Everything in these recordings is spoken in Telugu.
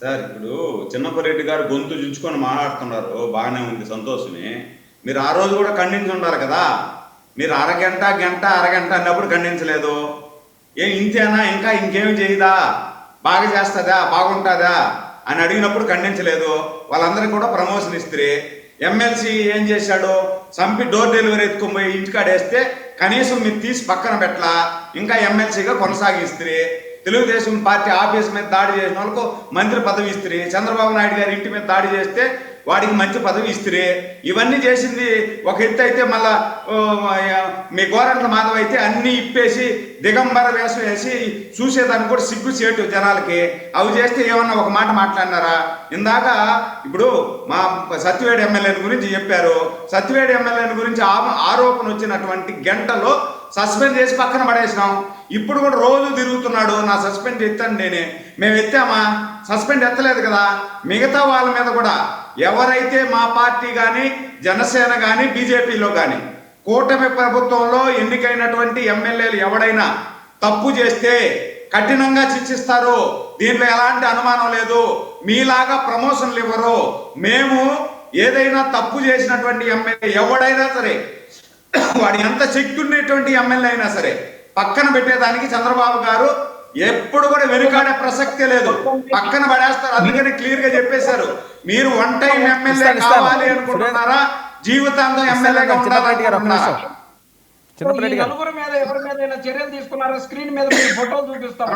సార్ ఇప్పుడు చిన్నపరెడ్డి గారు గొంతు చుంచుకొని మాట్లాడుతున్నారు. బాగానే ఉంది సంతోషమే. మీరు ఆ రోజు కూడా ఖండించి ఉండాలి కదా. మీరు అరగంట గంట అరగంట అన్నప్పుడు ఖండించలేదు. ఏం ఇంతేనా? ఇంకా ఇంకేమి చేయదా? బాగా చేస్తుందా? బాగుంటుందా? అని అడిగినప్పుడు ఖండించలేదు. వాళ్ళందరికీ కూడా ప్రమోషన్ ఇస్తే ఎమ్మెల్సీ ఏం చేశాడు? చంపి డోర్ డెలివరీ ఎత్తుకొని పోయి ఇంటికాడేస్తే కనీసం మీరు తీసి పక్కన పెట్టలా. ఇంకా ఎమ్మెల్సీగా కొనసాగిస్తే తెలుగుదేశం పార్టీ ఆఫీస్ మీద దాడి చేసిన వాళ్ళకు మంత్రి పదవి ఇస్త్రీ చంద్రబాబు నాయుడు గారి ఇంటి మీద దాడి చేస్తే వాడికి మంచి పదవి ఇస్త్రీ. ఇవన్నీ చేసింది ఒక ఎత్తు అయితే మళ్ళా మీ గోరంట్ల మాధవ్ అయితే అన్ని ఇప్పేసి దిగంబర వేషం వేసి చూసేదానికి కూడా సిగ్గు చేటు జనాలకి. అవి చేస్తే ఏమన్నా ఒక మాట మాట్లాడినారా? ఇందాక ఇప్పుడు మా సత్యవేడి ఎమ్మెల్యేని గురించి చెప్పారు. సత్యవేడి ఎమ్మెల్యేని గురించి ఆరోపణ వచ్చినటువంటి గంటలో సస్పెండ్ చేసి పక్కన పడేసినాం. ఇప్పుడు కూడా రోజు తిరుగుతున్నాడు నా సస్పెండ్ ఎత్తాను నేనే. మేము ఎత్తామా? సస్పెండ్ ఎత్తలేదు కదా. మిగతా వాళ్ళ మీద కూడా ఎవరైతే మా పార్టీ కానీ జనసేన కానీ బీజేపీలో కానీ కూటమి ప్రభుత్వంలో ఎన్నికైనటువంటి ఎమ్మెల్యేలు ఎవడైనా తప్పు చేస్తే కఠినంగా శిక్షిస్తారు. దీంట్లో ఎలాంటి అనుమానం లేదు. మీలాగా ప్రమోషన్లు ఇవ్వరు. మేము ఏదైనా తప్పు చేసినటువంటి ఎమ్మెల్యే ఎవడైనా సరే వాడు ఎంత శక్తి ఉండేటువంటి ఎమ్మెల్యే అయినా సరే పక్కన పెట్టేదానికి చంద్రబాబు గారు ఎప్పుడు కూడా వెనుకాడే ప్రసక్తే లేదు. పక్కన పడేస్తారు. అందుకని క్లియర్గా చెప్పేశారు. మీరు వన్ టైం ఎమ్మెల్యే. కావాలి అనుకుంటున్నారా? జీవితాంతం ఎమ్మెల్యేగా ఉండాలనుకుంటున్నారా గారు నలుగురు మీద ఎవరి మీద చర్యలు తీసుకున్నారా? స్క్రీన్ మీద ఫోటోలు చూపిస్తారు.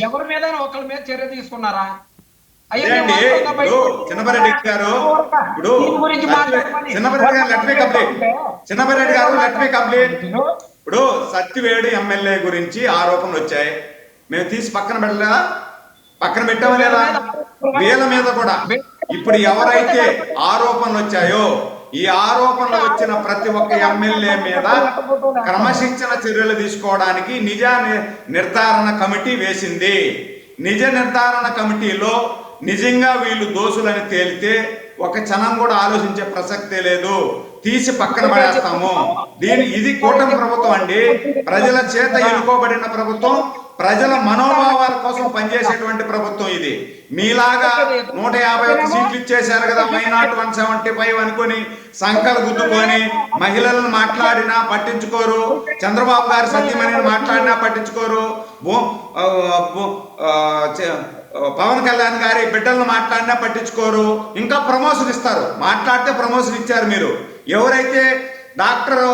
ఎవరి మీద ఒకరి మీద చర్య తీసుకున్నారా? చిన్నపరెడ్డి గారు ఇప్పుడు. చిన్నపరెడ్డి గారు లెట్ మీ కంప్లీట్. చిన్నపరెడ్డి గారు లెట్ మీ కంప్లీట్. ఇప్పుడు సత్యవేడు ఎమ్మెల్యే గురించి ఆరోపణలు వచ్చాయి. మేము తీసి పక్కన పెట్టలేదా? పక్కన పెట్టామా లేదా? వీళ్ళ మీద కూడా. ఇప్పుడు ఎవరైతే ఆరోపణలు వచ్చాయో. ఈ ఆరోపణలు వచ్చిన ప్రతి ఒక్క ఎమ్మెల్యే మీద క్రమశిక్షణ చర్యలు తీసుకోవడానికి నిజ నిర్ధారణ కమిటీ వేసింది. నిజ నిర్ధారణ కమిటీలో నిజంగా వీళ్ళు దోషులని తేలితే ఒక క్షణం కూడా ఆలోచించే ప్రసక్తే లేదు. తీసి పక్కన పడేస్తాము. దీని ఇది కూటమి ప్రభుత్వం అండి. ప్రజల చేత ఎన్నుకోబడిన ప్రభుత్వం ప్రజల మనోభావాల కోసం పనిచేసేటువంటి ప్రభుత్వం ఇది. మీలాగా నూట యాభై ఒక్క సీట్లు ఇచ్చేశారు కదా why not one seventy five అనుకొని సంకలు గుద్దుకొని మహిళలను మాట్లాడినా పట్టించుకోరు. చంద్రబాబు గారి సత్యమణిని మాట్లాడినా పట్టించుకోరు. పవన్ కళ్యాణ్ గారి బిడ్డలను మాట్లాడినా పట్టించుకోరు. ఇంకా ప్రమోషన్ ఇస్తారు. మాట్లాడితే ప్రమోషన్ ఇచ్చారు మీరు. ఎవరైతే డాక్టర్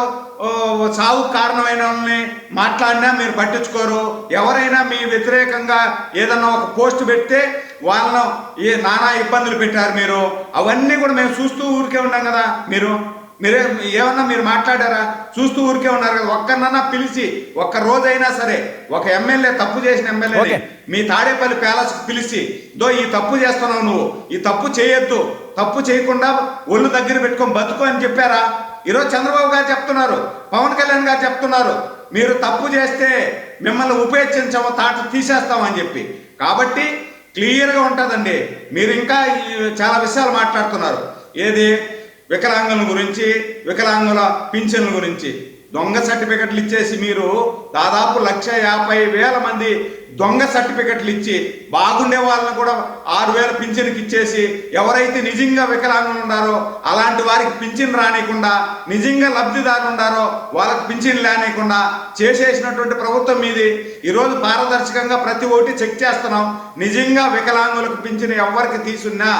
సావు కారణమైన వాళ్ళని మాట్లాడినా మీరు పట్టించుకోరు. ఎవరైనా మీ వ్యతిరేకంగా ఏదన్నా ఒక పోస్ట్ పెడితే వాళ్ళను ఏ నానా ఇబ్బందులు పెట్టారు మీరు. అవన్నీ కూడా మేము చూస్తూ ఊరికే ఉన్నాం కదా మీరు. మీరే ఏమన్నా మీరు మాట్లాడారా? చూస్తూ ఊరికే ఉన్నారు కదా ఒక్కనన్నా పిలిచి ఒక్క రోజైనా సరే ఒక ఎమ్మెల్యే తప్పు చేసిన ఎమ్మెల్యే. మీ తాడేపల్లి ప్యాలెస్ పిలిచి దో ఈ తప్పు చేస్తున్నావు నువ్వు ఈ తప్పు చేయొద్దు తప్పు చేయకుండా ఒళ్ళు దగ్గర పెట్టుకొని బతుకు అని చెప్పారా? ఈరోజు చంద్రబాబు గారు చెప్తున్నారు పవన్ కళ్యాణ్ గారు చెప్తున్నారు మీరు తప్పు చేస్తే మిమ్మల్ని ఉపేక్షించము తాట తీసేస్తామని చెప్పి. కాబట్టి క్లియర్గా ఉంటుందండి. మీరు ఇంకా చాలా విషయాలు మాట్లాడుతున్నారు. ఏది? వికలాంగుల గురించి వికలాంగుల పింఛన్ల గురించి. దొంగ సర్టిఫికెట్లు ఇచ్చేసి మీరు దాదాపు లక్ష యాభై వేల మంది దొంగ సర్టిఫికెట్లు ఇచ్చి బాగుండే వాళ్ళని కూడా ఆరు వేల పింఛన్కి ఇచ్చేసి ఎవరైతే నిజంగా వికలాంగులు ఉన్నారో అలాంటి వారికి పింఛన్ రానియకుండా నిజంగా లబ్ధిదారులు ఉన్నారో వాళ్ళకి పింఛన్ లేనియకుండా చేసేసినటువంటి ప్రభుత్వం మీది. ఈరోజు పారదర్శకంగా ప్రతి ఒక్కటి చెక్ చేస్తున్నాం. నిజంగా వికలాంగులకు పింఛన్ ఎవరికి తీసున్నా?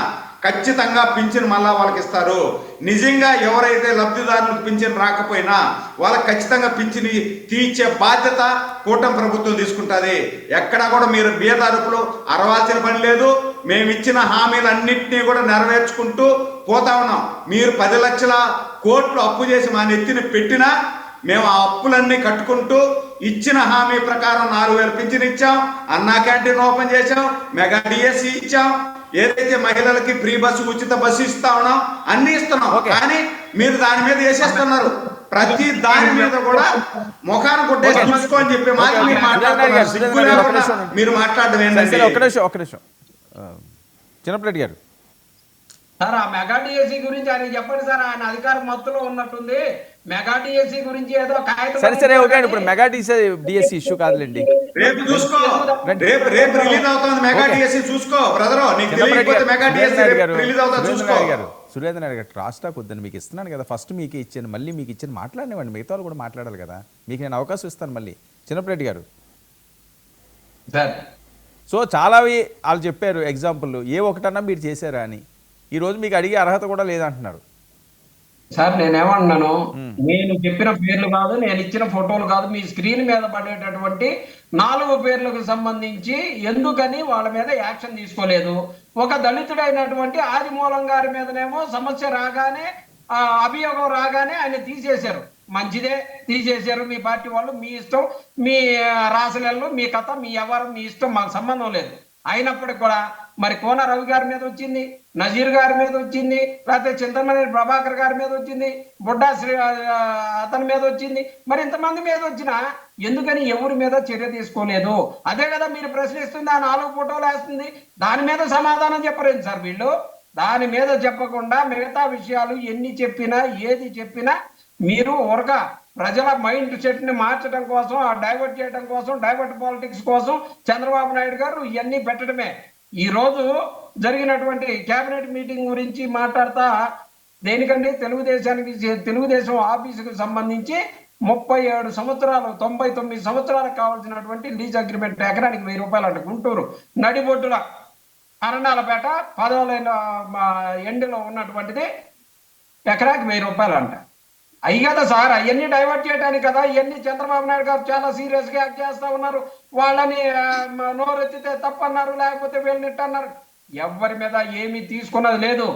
ఖచ్చితంగా పింఛన్ మళ్ళా వాళ్ళకి ఇస్తారు. నిజంగా ఎవరైతే లబ్ధిదారులకు పింఛన్ రాకపోయినా వాళ్ళకి ఖచ్చితంగా పింఛన్ తీర్చే బాధ్యత కూటమి ప్రభుత్వం తీసుకుంటుంది. ఎక్కడా కూడా మీరు బీదరుపులు అరవాల్సిన పని లేదు. మేము ఇచ్చిన హామీలన్నింటినీ కూడా నెరవేర్చుకుంటూ పోతా ఉన్నాం. మీరు పది లక్షల కోట్లు అప్పు చేసి మా నెత్తిని పెట్టినా మేము ఆ అప్పులన్నీ కట్టుకుంటూ ఇచ్చిన హామీ ప్రకారం నాలుగు వేలు పింఛన్ ఇచ్చాం. అన్నా క్యాంటీన్ ఓపెన్ చేశాం. మెగా డిఎస్సి ఇచ్చాం. ఏదైతే మహిళలకి ఫ్రీ బస్సు ఉచిత బస్సు ఇస్తా ఉన్నాం అన్ని ఇస్తున్నాం. కానీ మీరు దాని మీద వేసేస్తున్నారు ప్రతి దాని మీద కూడా ముఖాన్ని కొట్టేసి. చూసుకో అని చెప్పి మీరు మాట్లాడుతున్నారు. మీరు మాట్లాడడం సరే ఒక్క నిమిషం ఒక్క నిమిషం ఆ, చిన్నపరెడ్డి గారు సార్ ఆ మెగా డిఎస్సి గురించి ఆయన చెప్పండి సార్ ఆయన అధికార మత్తులో ఉన్నట్టుంది. మెగా డిఎస్సి గురించి ఏదో కాగితం సరే సరే ఓకే ఇప్పుడు మెగా డిఎస్సి ఇష్యూ కాదులేండి. రేపు చూసుకో. రేపు రేపు రిలీజ్ అవుతుంది మెగా. డిఎస్సి చూసుకో. బ్రదర్ నీకు చిన్నప్పటి తెలియకపోతే మెగా డిఎస్సి రిలీజ్ అవుతుంది సురేంద్ర చూసుకో. గారు సురేంద్ర నాయుడు గారు క్రాస్ టాక్ వద్దని మీకు ఇస్తున్నాను కదా. ఫస్ట్ మీకు ఇచ్చాను మళ్ళీ మీకు ఇచ్చాను మాట్లాడినవ్వండి. మిగతా వాళ్ళు కూడా మాట్లాడాలి కదా. మీకు నేను అవకాశం ఇస్తాను మళ్ళీ. చిన్నప్పరెడ్డి గారు. సో చాలా వాళ్ళు చెప్పారు ఎగ్జాంపుల్ ఏ ఒకటన్నా మీరు చేశారా అని. ఈ రోజు మీకు అడిగే అర్హత కూడా లేదంటున్నారు. సార్ నేనేమన్నాను మ్మ్. నేను చెప్పిన పేర్లు కాదు నేను ఇచ్చిన ఫోటోలు కాదు మీ స్క్రీన్ మీద పడేటటువంటి నాలుగు పేర్లకు సంబంధించి ఎందుకని వాళ్ళ మీద యాక్షన్ తీసుకోలేదు. ఒక దళితుడైనటువంటి ఆదిమూలం గారి మీదనేమో సమస్య రాగానే ఆ, అభియోగం రాగానే ఆయన తీసేశారు. మంచిదే తీసేశారు. మీ పార్టీ వాళ్ళు మీ ఇష్టం మీ ఆ, రాసలెళ్ళు మీ కథ మీ వ్యవహారం మీ ఇష్టం మాకు సంబంధం లేదు. అయినప్పటికి కూడా మరి కోన రవి గారి మీద వచ్చింది నజీర్ గారి మీద వచ్చింది లేకపోతే చింతమనేని ప్రభాకర్ గారి మీద వచ్చింది బుడ్డా శ్రీ అతని మీద వచ్చింది. మరి ఇంతమంది మీద వచ్చినా ఎందుకని ఎవరి మీద చర్య తీసుకోలేదు? అదే కదా మీరు ప్రశ్నిస్తుంది ఆ నాలుగు ఫోటోలు వేస్తుంది. దాని మీద సమాధానం చెప్పలేదు సార్ వీళ్ళు? దాని మీద చెప్పకుండా మిగతా విషయాలు ఎన్ని చెప్పినా ఏది చెప్పినా మీరు ఊరక ప్రజల మైండ్ సెట్ని మార్చడం కోసం ఆ డైవర్ట్ చేయడం కోసం డైవర్ట్ పాలిటిక్స్ కోసం చంద్రబాబు నాయుడు గారు ఇవన్నీ పెట్టడమే. ఈరోజు జరిగినటువంటి కేబినెట్ మీటింగ్ గురించి మాట్లాడతా దేనికండి? తెలుగుదేశానికి తెలుగుదేశం ఆఫీసుకు సంబంధించి ముప్పై ఏడు సంవత్సరాలు తొంభై తొమ్మిది సంవత్సరాలకు కావాల్సినటువంటి లీజ్ అగ్రిమెంట్ ఎకరానికి వెయ్యి రూపాయలు అంట గుంటూరు నడిబొడ్డుల అరణాలపేట పదవులైన ఎండులో ఉన్నటువంటిది ఎకరాకి వెయ్యి రూపాయలు అంట. అయ్యి కదా సార్ అవన్నీ డైవర్ట్ చేయడానికి కదా ఇవన్నీ చంద్రబాబు నాయుడు గారు చాలా సీరియస్గా యాక్ట్ చేస్తా ఉన్నారు. వాళ్ళని నోరెత్తితే తప్పన్నారు లేకపోతే వీళ్ళని అన్నారు ఎవరి మీద ఏమీ తీసుకున్నది లేదు.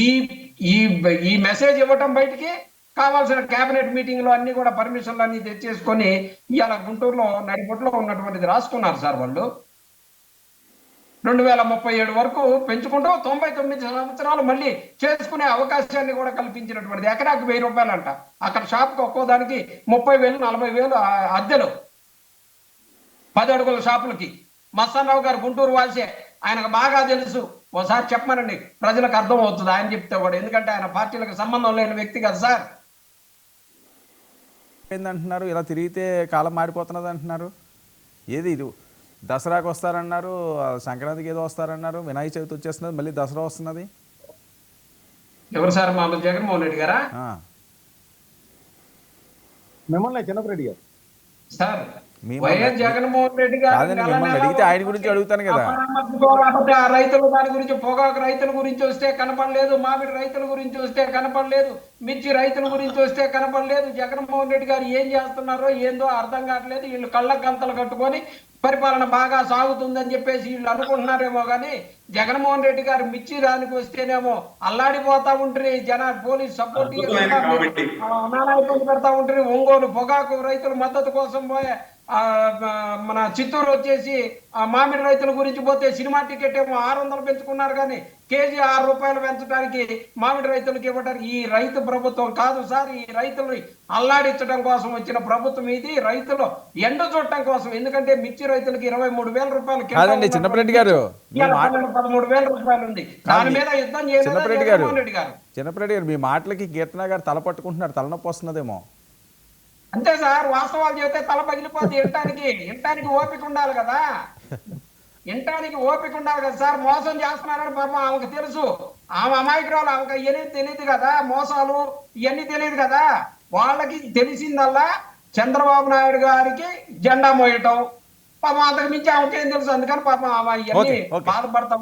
ఈ ఈ ఈ మెసేజ్ ఇవ్వటం బయటికి కావాల్సిన కేబినెట్ మీటింగ్లో అన్ని కూడా పర్మిషన్లు అన్ని తెచ్చేసుకొని ఇవాళ గుంటూరులో నడిపొట్లో ఉన్నటువంటిది రాసుకున్నారు సార్ వాళ్ళు. రెండు వేల ముప్పై ఏడు వరకు పెంచుకుంటూ తొంభై తొమ్మిది సంవత్సరాలు మళ్ళీ చేసుకునే అవకాశాన్ని కూడా కల్పించినటువంటిది. ఎకరాకి వెయ్యి రూపాయలు అంట అక్కడ షాప్కి ఒక్కో దానికి ముప్పై వేలు నలభై వేలు అద్దెలు. పది అడుగుల షాపులకి. మస్తానరావు గారు గుంటూరు వాల్సే ఆయనకు బాగా తెలుసు. ఓసారి చెప్పమనండి. ప్రజలకు అర్థం అవుతుంది ఆయన చెప్తే కూడా. ఎందుకంటే ఆయన పార్టీలకు సంబంధం లేని వ్యక్తి కదా సార్. ఏందంటున్నారు? ఇలా తిరిగితే కాలం మారిపోతున్నది అంటున్నారు ఏది ఇది? దసరాకు వస్తారన్నారు సంక్రాంతికి ఏదో వస్తారన్నారు వినాయక చవితి వచ్చేస్తున్నది మళ్ళీ దసరా వస్తున్నది? ఎవరు సార్ మా జగన్మోహన్ రెడ్డి గారా? మిమ్మల్ని చిన్నపరెడ్డి గారు. సార్ వైఎస్ జగన్మోహన్ రెడ్డి గారు మిమ్మల్ని అడిగితే ఆయన గురించి అడుగుతాను కదా. ఆ రైతులు దాని గురించి పొగాకు రైతుల గురించి వస్తే కనపడలేదు మామిడి రైతుల గురించి వస్తే కనపడలేదు మిర్చి రైతుల గురించి వస్తే కనపడలేదు. జగన్మోహన్ రెడ్డి గారు ఏం చేస్తున్నారో ఏందో అర్థం కావట్లేదు. వీళ్ళు కళ్ళ గంతలు కట్టుకొని పరిపాలన బాగా సాగుతుందని చెప్పేసి వీళ్ళు అనుకుంటున్నారేమో కానీ జగన్మోహన్ రెడ్డి గారు మిర్చి దానికి వస్తేనేమో అల్లాడిపోతా ఉంటారు జన పోలీస్ సపోర్ట్. ఇబ్బంది పెడతా ఉంటారు ఒంగోలు పొగాకు రైతుల మద్దతు కోసం పోయే మన చిత్తూరు వచ్చేసి ఆ మామిడి రైతుల గురించి పోతే సినిమా టికెట్ ఏమో ఆరు వందలు పెంచుకున్నారు కానీ కేజీ ఆరు రూపాయలు పెంచడానికి మామిడి రైతులకు ఇవ్వడానికి ఈ రైతు ప్రభుత్వం కాదు సార్ ఈ రైతుల్ని అల్లాడించడం కోసం వచ్చిన ప్రభుత్వం ఇది. రైతులు ఎండ చూడటం కోసం ఎందుకంటే మిర్చి రైతులకు ఇరవై మూడు వేల రూపాయలు కాదండి, గారు, పదమూడు వేల రూపాయలు ఉంది. దాని మీద యుద్ధం చేయలేదా చిన్నప్పరెడ్డి గారు గారు? మీ మాటలకి కీర్తన గారు తల పట్టుకుంటున్నారు తలనొప్పి వస్తున్నదేమో. అంతే సార్ వాస్తవాలు చెబితే తల పగిలిపోద్ది వినటానికి వినటానికి ఓపిక ఉండాలి కదా వినటానికి ఓపిక ఉండాలి కదా సార్ మోసం చేస్తున్నారని పాపం ఆమెకు తెలుసు ఆమె అమాయకురాలు ఆమెకు ఇవన్నీ తెలియదు కదా మోసాలు ఇవన్నీ తెలియదు కదా వాళ్ళకి తెలిసిందల్లా చంద్రబాబు నాయుడు గారికి జెండా మోయటం పాపం అంతకు మించి ఆమెకి తెలుసు అందుకని పాపం ఆమె ఇవన్నీ. బాధపడతా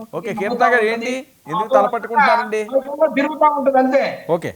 తిరుగుతా ఉంటుంది అంతే ఓకే